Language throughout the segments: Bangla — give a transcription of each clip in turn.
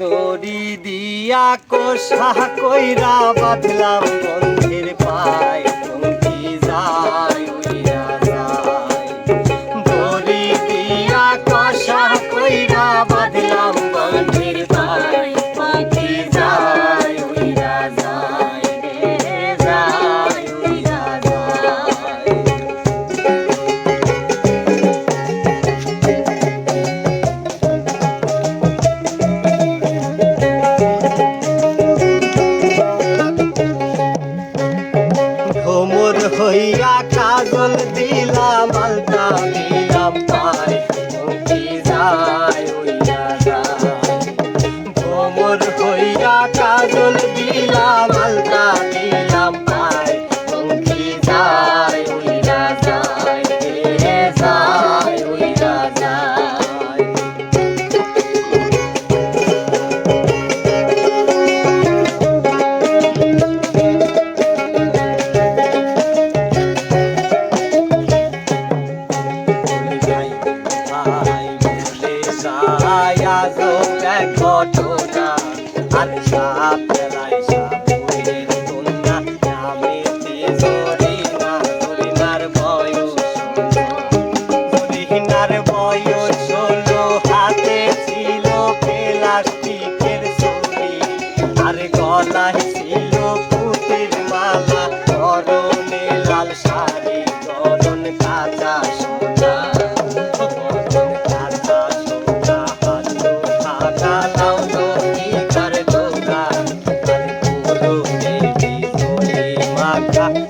দড়ি দিয়া কষা কইরা বাঁধলাম বন্ধের পায় ভ্রমর হইয়া কাজল বিলা মালকা দিলাম আর গলায় ছিল ফুটের মালা শাড়ি গরন কাঁচা সোনা। গরন কাঁচা সোনা, হাতো খানা লাউ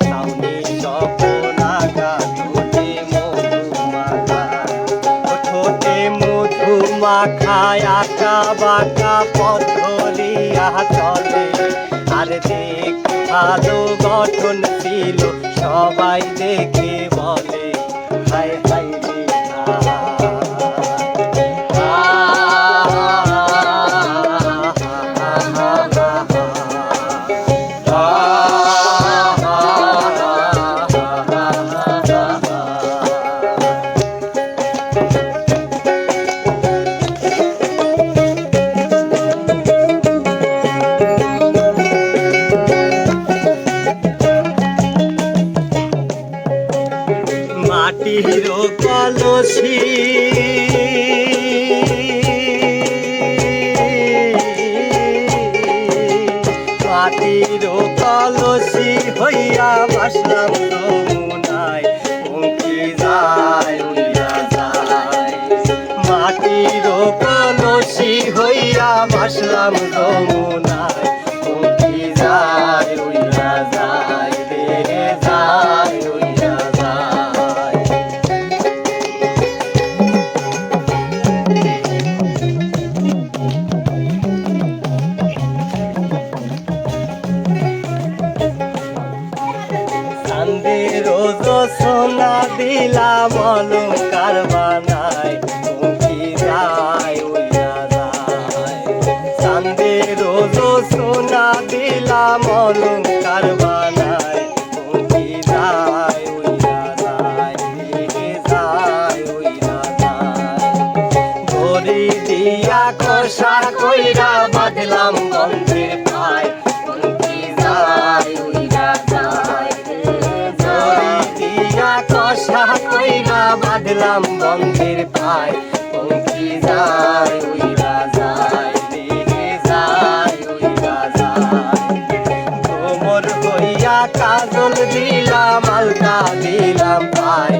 সাউনি সপনাগা ঠোঁটে মধু মাখা ঠোঁটে মধু মাখায় আঁকা বাঁকা পথরিয়া চলে আর আলো গঠন ছিল সবাই দেখে বলে হাই হাই মাটির কলসি। মাটির কলসি হইয়া বাসলাম যমুনায় পঙ্কি যায়, উড়িয়া যায়। মাটির কলসি হইয়া বাসলাম যমুনায় পঙ্কি যায়, উড়িয়া যায়। সোনা দিলাম অলঙ্কার বানাই তুমি যায় উইয়া যায় চান্দের রোজ সোনা দিলাম অলঙ্কার বানাই তুমি যায় উইয়া যায় যায় যায় ধরি দিয়া কষা কইরা বাঁধলাম বন্ধের বাঁধলাম বন্ধের পায় পঙ্কি যায়, ওই যায় রে যায়, ওই কাজল দিলাম, আলতা দিলাম পায়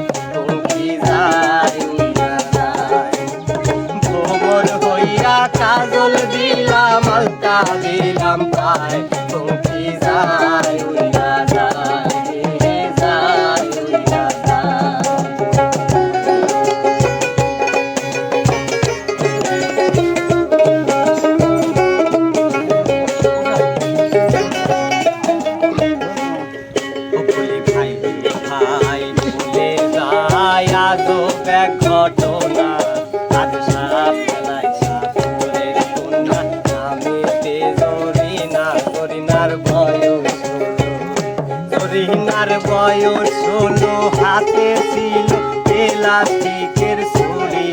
প্লাস্টিকের ছুরি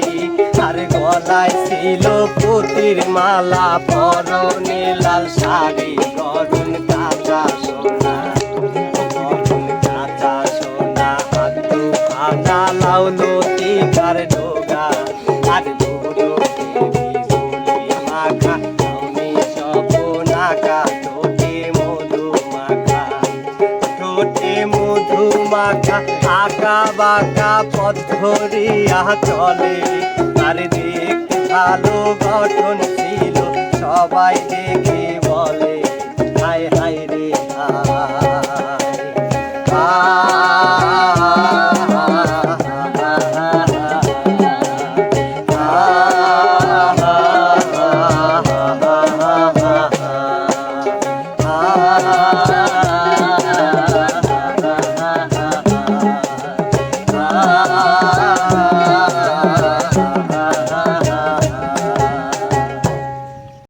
আর গলায় ছিল পুতির মালা পরনে লাল শাড়ি গরম কাঁচা আঁকা বাঁকা পথ ধরিয়া চলে। আর দেখতে ভালো গঠন ছিল, সবাই দেখে বলে, হায় হায় রে হায়